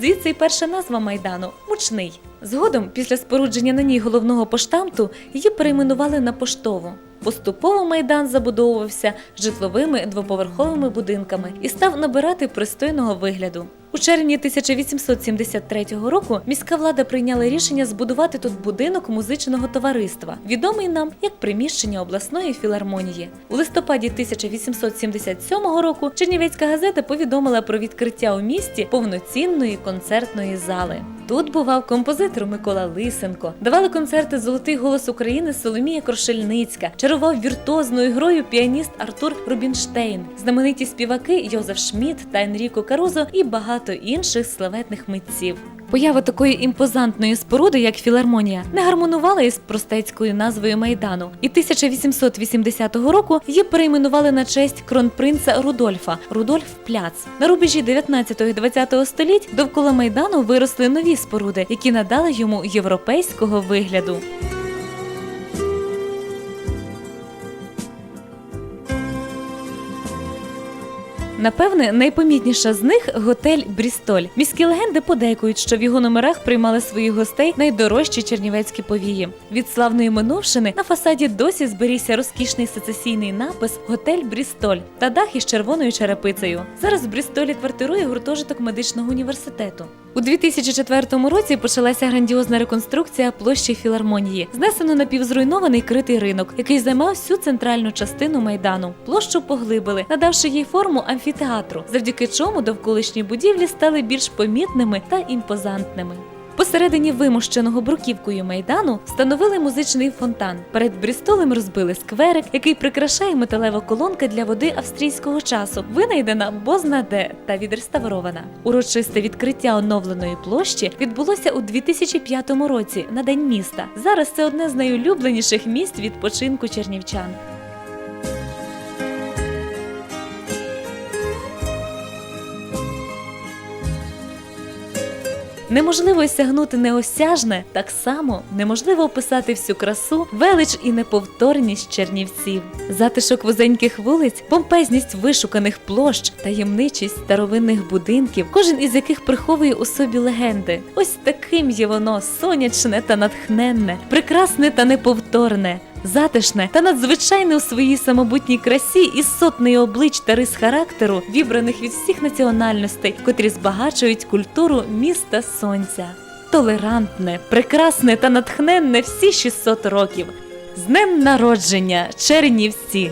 Звідси й перша назва майдану мучний. Згодом, після спорудження на ній головного поштамту, її перейменували на поштову. Поступово майдан забудовувався житловими двоповерховими будинками і став набирати пристойного вигляду. У червні 1873 року міська влада прийняла рішення збудувати тут будинок музичного товариства, відомий нам як приміщення обласної філармонії. У листопаді 1877 року Чернівецька газета повідомила про відкриття у місті повноцінної концертної зали. Тут бував композитор Микола Лисенко, давали концерти Золотий голос України Соломія Крошельницька, чарував віртуозною грою піаніст Артур Рубінштейн, знамениті співаки Йозеф Шмідт та Енріко Карузо і багато інших славетних митців. Поява такої імпозантної споруди, як філармонія, не гармонувала із простецькою назвою майдану, і 1880 року її перейменували на честь кронпринца Рудольфа Рудольф Пляц. На рубежі 19 і 20 століть довкола майдану виросли нові споруди, які надали йому європейського вигляду. Напевне, найпомітніша з них готель Брістоль. Міські легенди подейкують, що в його номерах приймали своїх гостей найдорожчі чернівецькі повії. Від славної минувшини на фасаді досі зберігся розкішний сецесійний напис Готель Брістоль та дах із червоною черепицею. Зараз в Брістолі квартирує гуртожиток медичного університету. У 2004 році почалася грандіозна реконструкція площі філармонії. Знесено напівзруйнований критий ринок, який займав всю центральну частину майдану. Площу поглибили, надавши їй форму амфітеатру, завдяки чому довколишні будівлі стали більш помітними та імпозантними. Посередині вимощеного бруківкою майдану встановили музичний фонтан. Перед Брістолем розбили скверик, який прикрашає металева колонка для води австрійського часу, винайдена бозна де та відреставрована. Урочисте відкриття оновленої площі відбулося у 2005 році на день міста. Зараз це одне з найулюбленіших місць відпочинку чернівчан. Неможливо сягнути неосяжне, так само неможливо описати всю красу, велич і неповторність чернівців. Затишок вузеньких вулиць, помпезність вишуканих площ, таємничість старовинних будинків, кожен із яких приховує у собі легенди. Ось таким є воно сонячне та натхненне, прекрасне та неповторне. Затишне та надзвичайне у своїй самобутній красі із сотнею облич та рис характеру, вібраних від всіх національностей, котрі збагачують культуру міста сонця. Толерантне, прекрасне та натхненне всі 600 років. З днем народження, Чернівці!